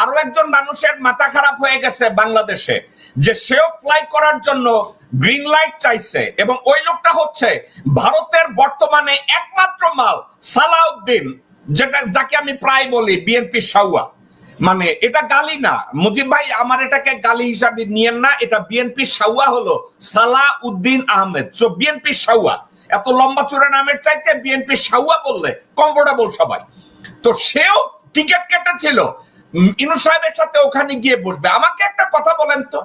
আরও একজন মানুষের মাথা খারাপ হয়ে গেছে বাংলাদেশে, যে সেও ফ্লাই করার জন্য গ্রিন লাইট চাইছে এবং ওই লোকটা হচ্ছে ভারতের বর্তমানে একমাত্র মাল, সালাউদ্দিন, যেটা, যাকে আমি প্রায় বলি বিএনপি সাউয়া মানে এটা গালি না। মুজিব ভাই, আমার এটাকে গালি হিসাবে নিয়েন না। এটা বিএনপি সাউয়া হলো সালাহ উদ্দিন আহমেদ সো বিএনপি সাউয়া এত লম্বা চূড়া নামের চাইতে বিএনপি সাউয়া বললে কমফোর্টেবল সবাই। তো সেও টিকিট কেটেছিল। ইনু সাহেবের সাথে ওখানে গিয়ে বসবে। আমাকে একটা কথা বলেন তো।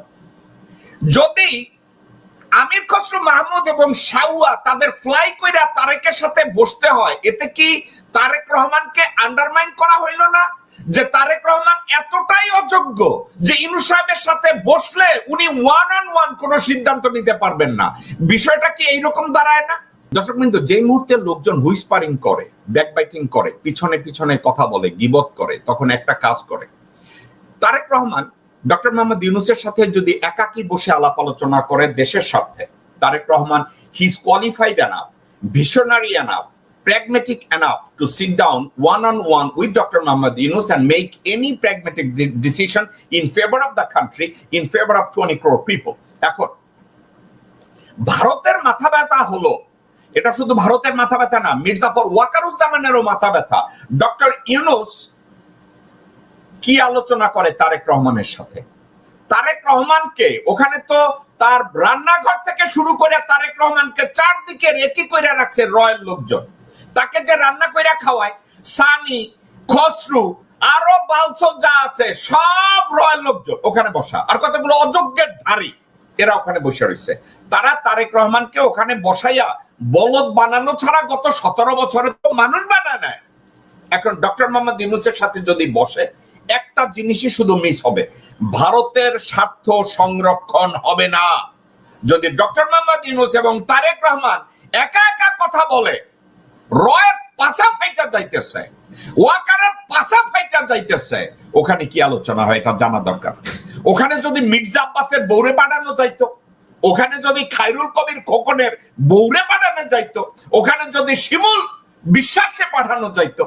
যদি আমির খসরু মাহমুদ এবং সাউয়া তাদের ফ্লাই কইরা তারেকের সাথে বসতে হয়, এতে কি তারেক রহমানকে আন্ডারমাইন করা হইল না? যে তারেক রহমান এতটাই অযোগ্য যে ইনু সাহেবের সাথে বসলে উনি ওয়ান অন ওয়ান কোনো সিদ্ধান্ত নিতে পারবেন না। বিষয়টা কি এইরকম দাঁড়ায় না? দর্শক বিন্দু যে মুহূর্তে লোকজন হুইসপারিং করে ব্যাকবাইটিং করে পিছনে পিছনে কথা বলে গিবত করে তখন একটা কাজ করে তারেক রহমান ডক্টর মোহাম্মদ ইউনুসের সাথে যদি একাকি বসে আলাপ আলোচনা করে দেশের স্বার্থে Tarique Rahman he is qualified enough visionary enough pragmatic enough to sit down one on one with Dr. Mohammad Yunus and make any pragmatic de- decision in favor of the country, in favor of 20 crore people. এখন ভারতের মাথা ব্যথা হলো এটা শুধু ভারতের মাথা ব্যথা না, মির্জাফর ওয়াকারুজ্জামানেরও মাথা ব্যথা। ডক্টর ইউনুস কি আলোচনা করে তারেক রহমানের সাথে? তারেক রহমানকে, ওখানে তো তার রান্নাঘর থেকে শুরু করে তারেক রহমানকে চারদিকে রেকি করে রাখছে রয়্যাল লোকজন। তাকে যে রান্না কইরা খাওয়ায়, সানি, খসরু, আরও বালছল যা আছে, সব রয়্যাল লোকজন ওখানে বসা। আর কতগুলো অযোগ্যের ধারী, এরা ওখানে বসে রয়েছে। তারা তারেক রহমানকে ওখানে বসাইয়া বলদ বানানো ছাড়া গত সতেরো বছরে তো মানুষ বানায় নেয় এখন ডক্টর মোহাম্মদ ইউনুসের সাথে যদি বসে, একটা জিনিসই শুধু মিস হবে, ভারতের স্বার্থ সংরক্ষণ হবে না। যদি ডক্টর মোহাম্মদ ইউনুস এবং তারেক রহমান একা একা কথা বলে, রয়ের পাশা ফাইটা যাইতেছে, ওয়াকারের পাশা ফাইটা যাইতেছে, ওখানে কি আলোচনা হয় এটা জানা দরকার? ওখানে যদি মির্জা আব্বাসের বৌরে পাঠানো যাইতো ওখানে যদি খায়রুল কবির খোকনের বৌরে পাঠানো যাইতো, ওখানে যদি শিমুল বিশ্বাসে পাঠানো যাইতো,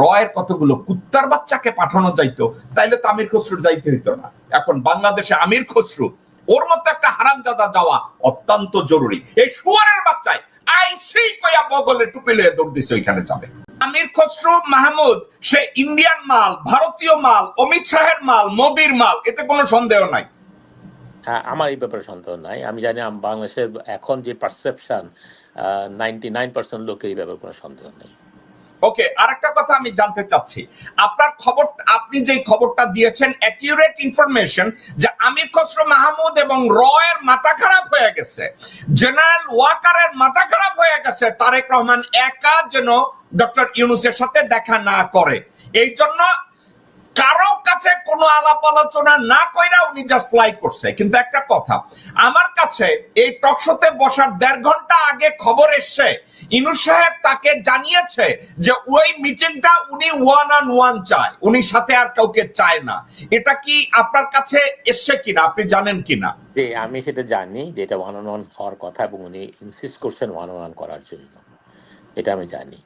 রয়ের কতগুলো কুত্তার বাচ্চাকে পাঠানো যাইতো, তাইলে তো আমির খসরুর যাইতে হইতো না। এখন বাংলাদেশে আমির খসরু, ওর মতো একটা হারামজাদা যাওয়া অত্যন্ত জরুরি। এই শুয়ারের বাচ্চায় আই সি কয়া বগলে টুপি লয়ে দৌড় দিছে, ওইখানে যাবে। আমির খসরু, মাহমুদ, সে ইন্ডিয়ান মাল, ভারতীয় মাল, অমিত শাহের মাল, মোদির মাল, এতে কোনো সন্দেহ নাই। আমার এই ব্যাপারে সন্দেহ নাই। আমি জানি বাংলাদেশের এখন যে পারসেপশন নাইনটি নাইন পার্সেন্ট লোকের এই ব্যাপারে কোনো সন্দেহ নেই। ওকে, আরেকটা কথা আমি জানতে চাচ্ছি। আপনার খবর, আপনি যে খবরটা দিয়েছেন অ্যাকিউরেট ইনফরমেশন যে আমির খসরু মাহমুদ এবং রয়ের মাথা খারাপ হয়ে গেছে, জেনারেল ওয়াকারের মাথা খারাপ হয়ে গেছে, তারেক রহমান একা যেন ডক্টর ইউনুসের সাথে দেখা না করে। এই জন্য কারও কাছে কোনো আলাপ আলোচনা না কইরা উনি জাস্ট ফ্লাই করছে। কিন্তু একটা কথা, আমার কাছে এই টকশোতে বসার দেড় ঘণ্টা আগে খবর এসছে। ইনুস সাহেব তাকে জানিয়েছে যে ওই মিটিংটা উনি ওয়ান অন ওয়ান চায়, উনি সাথে আর কাউকে চায় না। এটা কি আপনার কাছে এসছে কিনা? আপনি জানেন কিনা? আমি সেটা জানি যে এটা ওয়ান অন ওয়ান হওয়ার কথা এবং উনি ইনসিস্ট করছেন ওয়ান অন ওয়ান করার জন্য। এটা আমি জানি।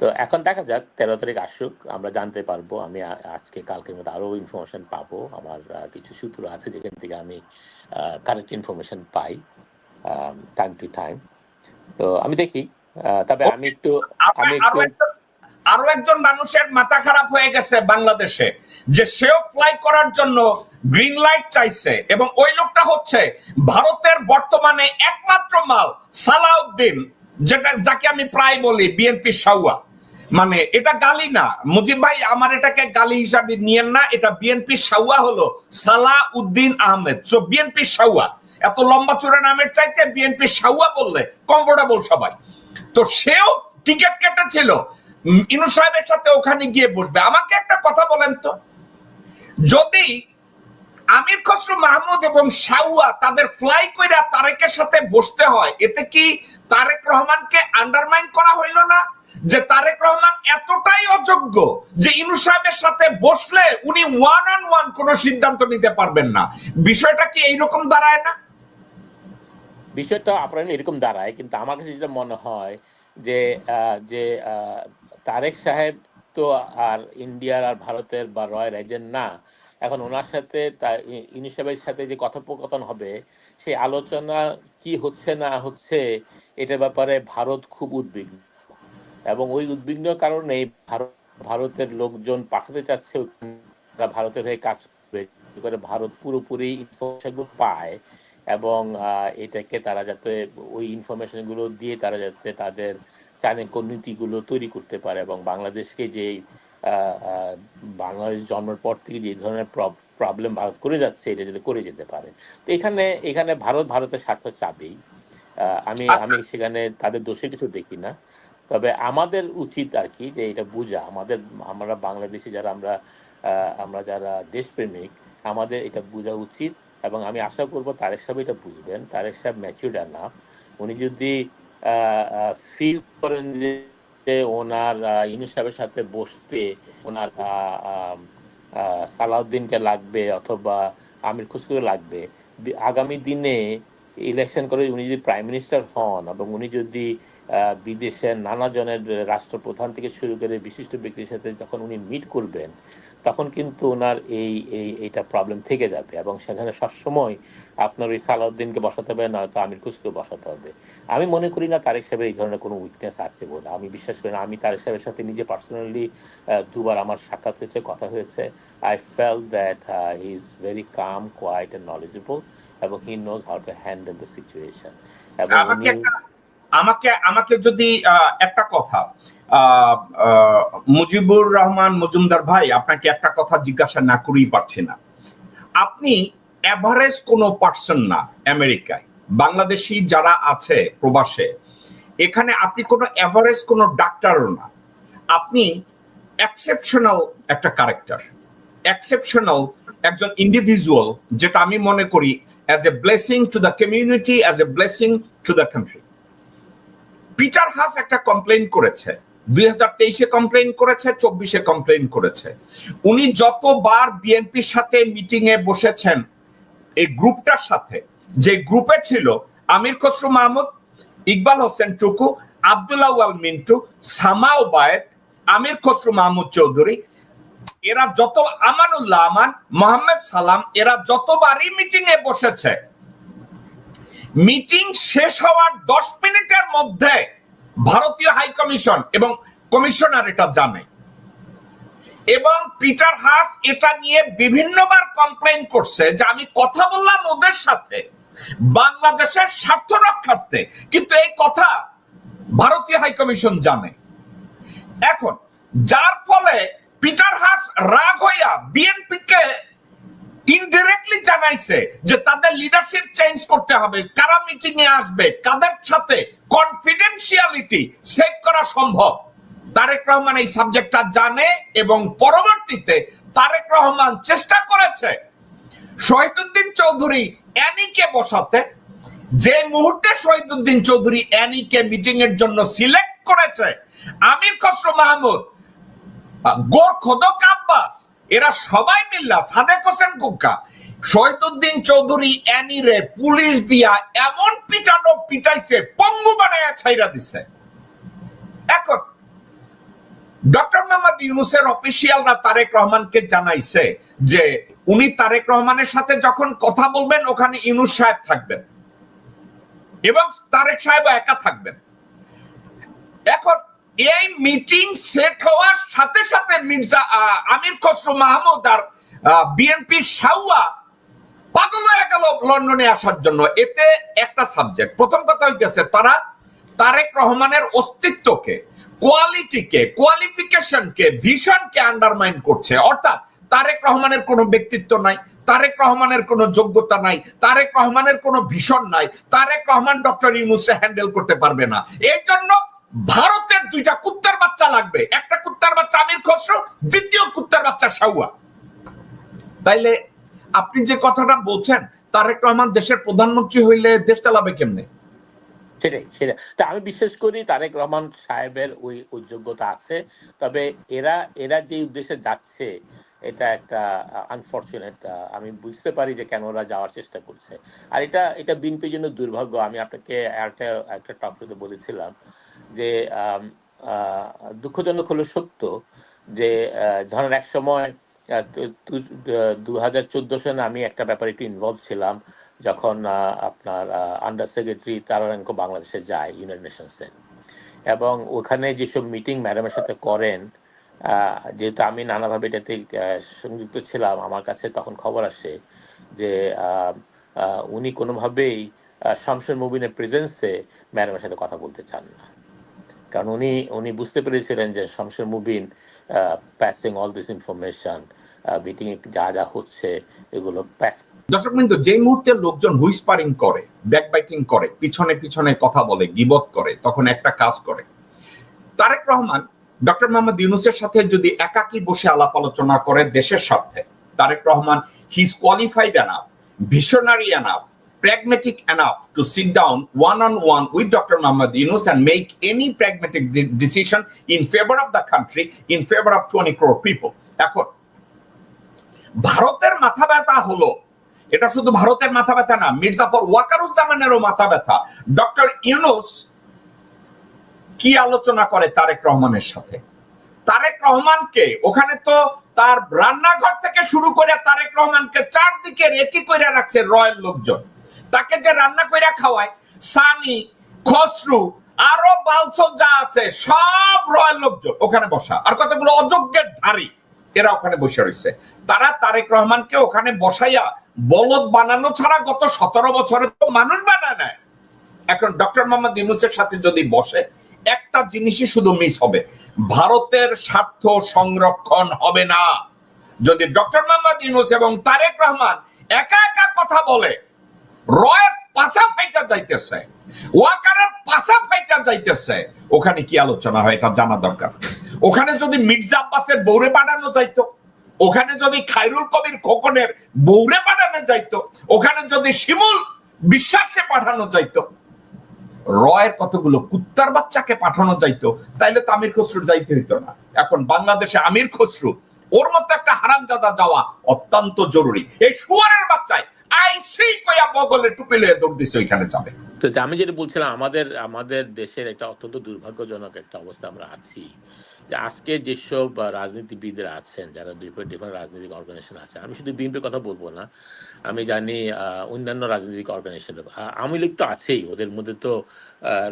তো এখন দেখা যাক তেরো তারিখ আসুক আমরা জানতে পারব। আমি আজকে কালকের মধ্যে আরও ইনফরমেশন পাবো। আমার কিছু সূত্র আছে যেখান থেকে আমি কারেক্ট ইনফরমেশন পাই। টাইম টু টাইম তো আমি দেখি তবে আমি একটু আমি একটু আরও একজন মানুষের মাথা খারাপ হয়ে গেছে বাংলাদেশে যে সেও ফ্লাই করার জন্য গ্রিন লাইট চাইছে। এবং ওই লোকটা হচ্ছে ভারতের বর্তমানে একমাত্র মাল সালাউদ্দিন যেটা যাকে আমি প্রায় বলি বিএনপি সাউয়া মানে এটা গালি না। মুজিব ভাই, আমার এটাকে গালি হিসাবে নিয়েন না। এটা বিএনপি সাউয়া হলো সালা উদ্দিন আহমেদ। সো বিএনপি সাউয়া এত লম্বা চূড়া নামের চাইতে বিএনপি সাউয়া বললে কমফোর্টেবল সবাই। তো সেও টিকিট কেটেছিল। ইনু সাহেবের সাথে ওখানে গিয়ে বসবে। আমাকে একটা কথা বলেন তো। যদি আমির খসরু মাহমুদ এবং সাউয়া তাদের ফ্লাই কইরা তারেকের সাথে বসতে হয়, এতে কি তারেক রহমানকে আন্ডারমাইন করা হইল না? যে তারেক রহমান এতটাই অযোগ্য যে ইনু সাহেবের সাথে বসলে উনি ওয়ান অন ওয়ান কোনো সিদ্ধান্ত নিতে পারবেন না। বিষয়টা কি এইরকম দাঁড়ায় না? বিষয়টা আপনার এরকম দাঁড়ায়, কিন্তু আমার কাছে যেটা মনে হয় যে যে তারেক সাহেব তো আর ইন্ডিয়ার আর ভারতের বা রয়ের এজেন্ট না, এখন ওনার সাথে তা- ই- সাহেবের সাথে যে কথোপকথন হবে, সেই আলোচনা কি হচ্ছে না হচ্ছে, এটার ব্যাপারে ভারত খুব উদ্বিগ্ন। এবং ওই উদ্বিগ্ন কারণে ভারত, ভারতের লোকজন পাঠাতে চাচ্ছে ভারতের হয়ে কাজ করবে। করে ভারত পুরোপুরি ইনফরমেশনগুলো পায় এবং এটাকে তারা যাতে ওই ইনফরমেশনগুলো দিয়ে তারা যাতে তাদের চাণক্য নীতিগুলো তৈরি করতে পারে এবং বাংলাদেশকে যে বাংলাদেশ জন্মের পর থেকে যে ধরনের প্রবলেম ভারত করে যাচ্ছে, এটা যাতে করে যেতে পারে। তো এখানে এখানে ভারত, ভারতের স্বার্থ চাবেই। আমি আমি সেখানে তাদের দোষে কিছু দেখি না। তবে আমাদের উচিত আর কি যে এটা বোঝা। আমাদের আমরা বাংলাদেশি যারা আমরা আমরা যারা দেশপ্রেমিক আমাদের এটা বোঝা উচিত এবং আমি আশা করব তারেক সাহেব এটা বুঝবেন। তারেক সাহেব ম্যাচিউর্ড না উনি যদি ফিল করেন যে ওনার ইউনুস সাহেবের সাথে বসতে ওনার সালাউদ্দিনকে লাগবে অথবা আমির খুসকুকে লাগবে। আগামী দিনে ইলেকশন করে উনি যদি প্রাইম মিনিস্টার হন এবং উনি যদি বিদেশের নানা জনের রাষ্ট্রপ্রধান থেকে শুরু করে বিশিষ্ট ব্যক্তির সাথে যখন উনি মিট করবেন, তখন কিন্তু ওনার এই এই, এইটা প্রবলেম থেকে যাবে এবং সেখানে সবসময় আপনার ওই সালাউদ্দিনকে বসাতে হবে, নয়তো আমির খুশকে বসাতে হবে। আমি মনে করি না তারেক সাহেবের এই ধরনের কোনো উইকনেস আছে বলে। আমি বিশ্বাস করি না। আমি তারেক সাহেবের সাথে নিজে পার্সোনালি দুবার আমার সাক্ষাৎ হয়েছে, কথা হয়েছে। I felt that he is very calm quiet and knowledgeable এবং he knows how to handle the situation এবং আমাকে আমাকে আমাকে যদি একটা কথা মুজিবুর রহমান মজুমদার ভাই আপনাকে একটা কথা জিজ্ঞাসা না করেই পারছি না। আপনি এভারেজ কোনো পার্সন না আমেরিকায়। বাংলাদেশি যারা আছে প্রবাসে এখানে আপনি কোনো এভারেজ কোনো ডাক্তারও না। আপনি এক্সেপশনাল একটা ক্যারেক্টার এক্সেপশনাল একজন ইন্ডিভিজুয়াল যেটা আমি মনে করি as a blessing to the community as a blessing to the country Peter Haas একটা কমপ্লেন করেছে, দুই হাজার তেইশে কমপ্লেন করেছে, চব্বিশে কমপ্লেন করেছে। উনি যতবার বিএনপির সাথে মিটিং এ বসেছেন, এই গ্রুপটার সাথে, যে গ্রুপে ছিল, আমির খসরু মাহমুদ, ইকবাল হোসেন টুকু আব্দুল্লাহ মিন্টু সামাও বায়েত আমির খসরু মাহমুদ চৌধুরী এরা যত আমানুল্লাহ আমান, মোহাম্মদ সালাম এরা যতবারই মিটিং এ বসেছে মিটিং শেষ হওয়ার দশ মিনিটের মধ্যে ভারতীয় হাই কমিশন এবং কমিশনার এটা জানে। এবং পিটার হাস এটা নিয়ে বিভিন্নবার কমপ্লেন করছে যে আমি কথা বললাম ওদের সাথে, বাংলাদেশের স্বার্থ রক্ষার্থে। কিন্তু এই কথা ভারতীয় হাই কমিশন জানে। এখন, যার ফলে পিটার হাস রাগ হইয়া বিএনপি কে ইনডিরেক্টলি জানাইছে যে তাদের লিডারশিপ চেঞ্জ করতে হবে, কারা মিটিং এ আসবে, কাদের সাথে কনফিডেন্সিয়ালিটি সেভ করা সম্ভব? তারেক রহমান এই সাবজেক্টটা জানে এবং পরবর্তীতে তারেক রহমান চেষ্টা করেছে শহীদুদ্দিন চৌধুরী অ্যানিকে বসাতে। যে মুহূর্তে শহীদুদ্দিন চৌধুরী অ্যানিকে মিটিং এর জন্য সিলেক্ট করেছে আমির খসরু মাহমুদ গোর খোদক আব্বাস এরা সবাই মিল্লা সাদেক হোসেন কুক্কা শহীদুদ্দিন চৌধুরী অ্যানিরে পুলিশ দিয়া এমন পিটানো পিটাইছে, পঙ্গু বানায় ছাইরা দিছে। এখন, ডক্টর মোহাম্মদ ইউনুসের অফিসিয়ালরা তারেক রহমানকে জানাইছে যে, উনি তারেক রহমানের সাথে যখন কথা বলবেন, ওখানে ইউনুস সাহেব থাকবেন। এবং তারেক সাহেব একা থাকবেন। এখন এই মিটিং সেট হওয়ার সাথে সাথে মির্জা আমির খসরু মাহমুদ আর বিএনপি সাউয়া পাগল হয়ে গেল লন্ডনে আসার জন্য। এতে একটা সাবজেক্ট প্রথম কথা হইতেছে তারা তারেক রহমানের অস্তিত্বকে কোয়ালিটিকে কোয়ালিফিকেশনকে ভিশনকে আন্ডারমাইন করছে। অর্থাৎ তারেক রহমানের কোনো ব্যক্তিত্ব নাই, তারেক রহমানের কোনো যোগ্যতা নাই, তারেক রহমানের কোনো ভীষণ নাই, তারেক রহমান ডক্টর ইউনুসে হ্যান্ডেল করতে পারবে না। এই জন্য ভারতের দুইটা কুত্তার বাচ্চা লাগবে। একটা কুত্তার বাচ্চা আমির খসরু, দ্বিতীয় কুত্তার বাচ্চা সাউয়া তাইলে আপনি যে কথাটা বলছেন, তারেক রহমান দেশের প্রধানমন্ত্রী হইলে দেশ চালাবে কেমনে? সেটাই সেটাই। তা আমি বিশ্বাস করি তারেক রহমান সাহেবের ওই যোগ্যতা আছে, তবে এরা এরা যে উদ্দেশ্যে যাচ্ছে, এটা একটা আনফর্চুনেট আমি বুঝতে পারি যে কেন ওরা যাওয়ার চেষ্টা করছে। আর এটা এটা বিএনপির জন্য দুর্ভাগ্য। আমি আপনাকে একটা একটা টক শোতে বলেছিলাম যে দুঃখজনক হলো সত্য যে ধরেন এক সময় দু হাজার চোদ্দ সালে আমি একটা ব্যাপারে একটু ইনভলভ ছিলাম যখন আপনার আন্ডার সেক্রেটারি তারারাঙ্ক বাংলাদেশে যায় ইউনাইটেড নেশনসে এবং ওখানে যেসব মিটিং ম্যাডামের সাথে করেন যেহেতু আমি নানাভাবে এটাতে সংযুক্ত ছিলাম, আমার কাছে তখন খবর আসে যে উনি কোনোভাবেই শামসুর মুবিনের প্রেজেন্সে ম্যাডামের সাথে কথা বলতে চান না। কারণ উনি উনি বুঝতে পেরেছিলেন যে Shamsur Mubin passing all this information মিটিংয়ে যা যা হচ্ছে, এগুলো প্যাস দর্শক বিন্দু যে মুহূর্তে লোকজন হুইসপারিং করে ব্যাকবাইটিং করে, পিছনে পিছনে কথা বলে, গিবত করে, তখন একটা কাজ করে। তারেক রহমান, ডক্টর মোহাম্মদ ইউনুসের সাথে যদি একাকী বসে আলাপ আলোচনা করে দেশের স্বার্থে, Tarique Rahman he is qualified enough visionary enough pragmatic enough to sit down one on one with Dr. Muhammad Yunus and make any pragmatic de- decision in favor of the country, in favor of 20 crore people. এখন ভারতের মাথা ব্যথা হলো এটা শুধু ভারতের মাথা ব্যথা না মির্জাফর ওয়াকারুজ্জামানেরও মাথা ব্যথা ডক্টর ইউনুস কি আলোচনা করে তারেক রহমানের সাথে তারেক রহমানকে ওখানে তো তার রান্নাঘর থেকে শুরু করে তারেক রহমানকে চারদিকে রেকি করে রাখছে রয়্যাল লোকজন তাকে যে রান্না করে খাওয়ায়, সানি, খসরু, আরও বালছল যা আছে, সব রয়্যাল লোকজন ওখানে বসা। আর কতগুলো অযোগ্যের ধারী, এরা ওখানে বসে রয়েছে। তারা তারেক রহমানকে ওখানে বসাইয়া বলদ বানানো ছাড়া গত সতেরো বছরে তো মানুষ বানায় নেয় এখন ডক্টর মোহাম্মদ ইউনুসের সাথে যদি বসে, একটা জিনিসই শুধু মিস হবে, ভারতের স্বার্থ সংরক্ষণ হবে না। যদি ডক্টর মোহাম্মদ ইউনুস এবং তারেক রহমান একা একা কথা বলে রয়ের পাশা ফাইটা যাইতেছে, ওয়াকারের পাশা ফাইটা যাইতেছে। ওখানে কি আলোচনা হয় এটা জানা দরকার। ওখানে যদি মির্জা আব্বাসের বৌরে পাঠানো যাইতো, ওখানে যদি খাইরুল কবির খোকনের বৌরে পাঠানো যাইতো, ওখানে যদি শিমুল বিশ্বাসে পাঠানো যাইতো, রয়ের কতগুলো কুত্তার বাচ্চাকে পাঠানো যাইতো, তাইলে তো আমির খসরুর যাইতে হইতো না। এখন বাংলাদেশে আমির খসরু, ওর মতো একটা হারামজাদা যাওয়া অত্যন্ত জরুরি। এই শুয়ারের বাচ্চায় আমি যেটা বলছিলাম, আমাদের আমাদের দেশের একটা অত্যন্ত দুর্ভাগ্যজনক একটা অবস্থা আমরা আছি। যে আজকে যেসব রাজনীতিবিদরা আছেন, যারা ডিফারেন্ট রাজনৈতিক অর্গানাইজেশন আছে আমি শুধু বিএনপির কথা বলব না, আমি জানি অন্যান্য রাজনৈতিক অর্গানাইজেশন আওয়ামী লীগ তো আছেই, ওদের মধ্যে তো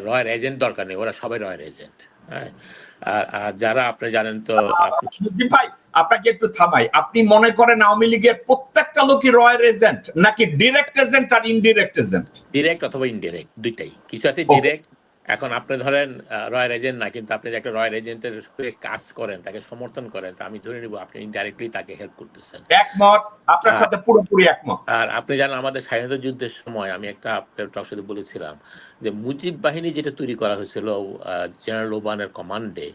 রয়্যাল এজেন্ট দরকার নেই, ওরা সবাই রয়্যাল এজেন্ট আর আর যারা আপনি জানেন তো আপনি মুজিব ভাই আপনাকে একটু থামাই। আপনি মনে করেন আওয়ামী লীগের প্রত্যেকটা লোকই রয়ের এজেন্ট নাকি ডিরেক্ট এজেন্ট আর ইনডিরেক্ট এজেন্ট ডিরেক্ট অথবা ইনডিরেক্ট দুইটাই। কিছু আছে. ডিরেক্ট এখন আপনি ধরেন রয়্যাল এজেন্ট না কিন্তু আপনি যে একটা রয়্যাল এজেন্টের হয়ে কাজ করেন তাকে সমর্থন করেন আমি ধরে নিব আপনি ইনডাইরেক্টলি তাকে হেল্প করতেছেন একমত আপনার। সাথে পুরোপুরি একমত আর আপনি জানেন আমাদের স্বাধীনতা যুদ্ধের সময় আমি একটা আপনার টক বলেছিলাম যে মুজিব বাহিনী যেটা তৈরি করা হয়েছিল জেনারেল ওবানের কমান্ডে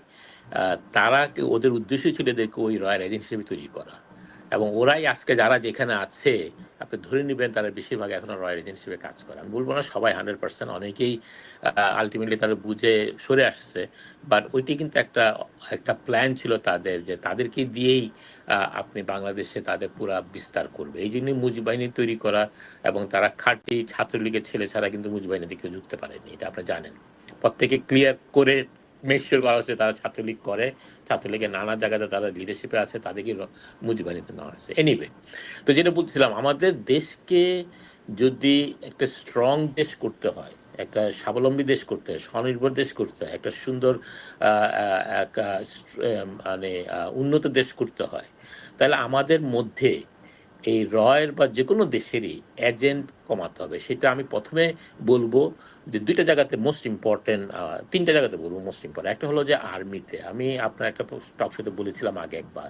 তারা ওদের উদ্দেশ্য ছিল এদেরকে ওই রয়্যাল এজেন্ট হিসেবে তৈরি করা এবং ওরাই আজকে যারা যেখানে আছে, আপনি ধরে নেবেন তারা বেশিরভাগ এখন রয়্যাল এজেন্ট হিসেবে কাজ করে। আমি বলব না সবাই হান্ড্রেড পার্সেন্ট অনেকেই আলটিমেটলি তারা বুঝে সরে আসছে বাট ওইটি কিন্তু একটা একটা প্ল্যান ছিল তাদের যে তাদেরকে দিয়েই আপনি বাংলাদেশে তাদের পুরা বিস্তার করবে। এই জন্যই মুজিবাহিনী তৈরি করা এবং তারা খাঁটি ছাত্রলীগের ছেলে ছাড়া কিন্তু মুজিবাহিনীতে কেউ ঢুকতে পারেনি, এটা আপনি জানেন। প্রত্যেকে ক্লিয়ার করে মেকশিওর করা হচ্ছে তারা ছাত্রলীগ করে, ছাত্রলীগের নানা জায়গাতে তারা লিডারশিপে আছে, তাদেরকে মুজিবাহিনীতে নেওয়া হয়েছে। এনিওয়ে তো যেটা বলছিলাম, আমাদের দেশকে যদি একটা স্ট্রং দেশ করতে হয়, একটা স্বাবলম্বী দেশ করতে হয়, স্বনির্ভর দেশ করতে হয়, একটা সুন্দর মানে উন্নত দেশ করতে হয়, তাহলে আমাদের মধ্যে এই রয়ের বা যে কোনো দেশেরই এজেন্ট কমাতে হবে। সেটা আমি প্রথমে বলব যে দুইটা জায়গাতে মোস্ট ইম্পর্টেন্ট তিনটা জায়গাতে বলব মোস্ট ইম্পর্টেন্ট একটা হলো যে আর্মিতে আমি আপনার একটা টক সাথে বলেছিলাম আগে একবার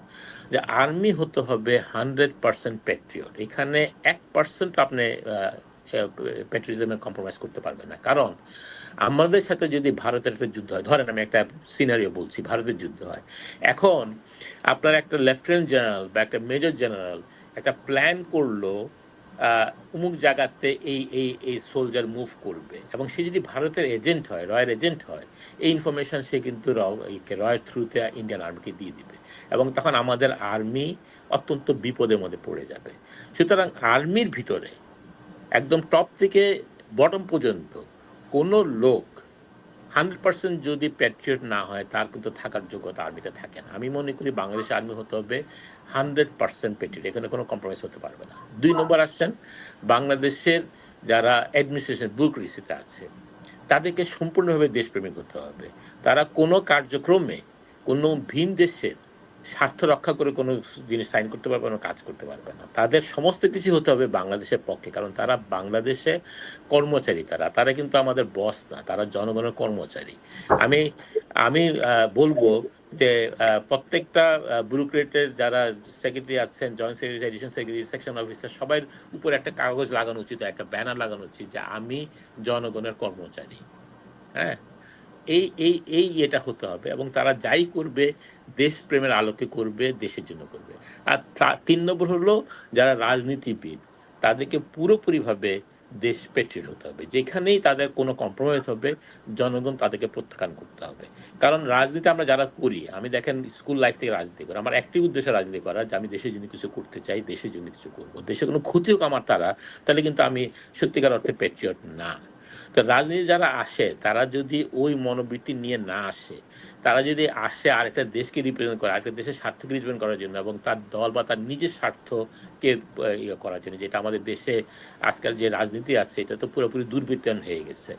যে আর্মি হতে হবে হান্ড্রেড পার্সেন্ট প্যাট্রিয়ট এখানে এক পার্সেন্ট আপনি প্যাট্রিজমে কম্প্রোমাইজ করতে পারবেন না। কারণ আমাদের সাথে যদি ভারতের একটা যুদ্ধ হয়, ধরেন আমি একটা সিনারিও বলছি, ভারতের যুদ্ধ হয়। এখন আপনার একটা লেফটেন্যান্ট জেনারেল বা একটা মেজর জেনারেল একটা প্ল্যান করল অমুক জায়গাতে এই এই এই সোলজার মুভ করবে। এবং সে যদি ভারতের এজেন্ট হয় রয়ের এজেন্ট হয়, এই ইনফরমেশন সে কিন্তু রয়ের থ্রুতে ইন্ডিয়ান আর্মিকে দিয়ে দিবে। এবং তখন আমাদের আর্মি অত্যন্ত বিপদের মধ্যে পড়ে যাবে। সুতরাং আর্মির ভিতরে, একদম টপ থেকে বটম পর্যন্ত কোনো লোক হান্ড্রেড পার্সেন্ট যদি প্যাট্রিয়ট না হয়, তার কিন্তু থাকার যোগ্যতা আর্মিতে থাকে না। আমি মনে করি বাংলাদেশ আর্মি হতে হবে হান্ড্রেড পার্সেন্ট প্যাট্রিয়ট এখানে কোনো কম্প্রোমাইজ হতে পারবে না। দুই নম্বর আসছেন, বাংলাদেশের যারা অ্যাডমিনিস্ট্রেশন ব্যুরোক্রেসিতে আছে, তাদেরকে সম্পূর্ণভাবে দেশপ্রেমিক হতে হবে। তারা কোনো কার্যক্রমে কোনো ভিন দেশের স্বার্থ রক্ষা করে কোনো জিনিস সাইন করতে পারবে না কাজ করতে পারবে না। তাদের সমস্ত কিছু হতে হবে বাংলাদেশের পক্ষে, কারণ তারা বাংলাদেশে কর্মচারী তারা। তারা কিন্তু আমাদের বস না, তারা জনগণের কর্মচারী। আমি আমি বলব যে প্রত্যেকটা ব্যুরোক্রেটের যারা সেক্রেটারি আছেন joint secretary addition secretary section officer সবাই উপরে একটা কাগজ লাগানো উচিত, একটা ব্যানার লাগানো উচিত যে আমি জনগণের কর্মচারী। হ্যাঁ? এই এই এই এটা হতে হবে এবং তারা যাই করবে, দেশপ্রেমের আলোকে করবে, দেশের জন্য করবে। আর তিন নম্বর হলো যারা রাজনীতিবিদ, তাদেরকে পুরোপুরিভাবে দেশ পেট্রিট হতে হবে। যেখানেই তাদের কোনো কম্প্রোমাইজ হবে, জনগণ তাদেরকে প্রত্যাখ্যান করতে হবে। কারণ রাজনীতি আমরা যারা করি, আমি দেখেন স্কুল লাইফ থেকে রাজনীতি করি, আমার একটি উদ্দেশ্য রাজনীতি করা যে আমি দেশের জন্য কিছু করতে চাই, দেশের জন্য কিছু করব। দেশে কোনো ক্ষতি হোক আমার তারা, তাহলে কিন্তু আমি সত্যিকার অর্থে পেট্রিয়ট না। তো রাজনীতি যারা আসে, তারা যদি ওই মনোবৃত্তি নিয়ে না আসে, তারা যদি আসে আরেকটা দেশকে রিপ্রেজেন্ট করে, আরেকটা দেশের স্বার্থকে রিপ্রেজেন্ট করার জন্য এবং তার দল বা তার নিজের স্বার্থকে ইয়ে করার জন্য, যেটা আমাদের দেশে আজকাল যে রাজনীতি আছে, এটা তো পুরোপুরি দুর্বৃত্তায়ন হয়ে গেছে।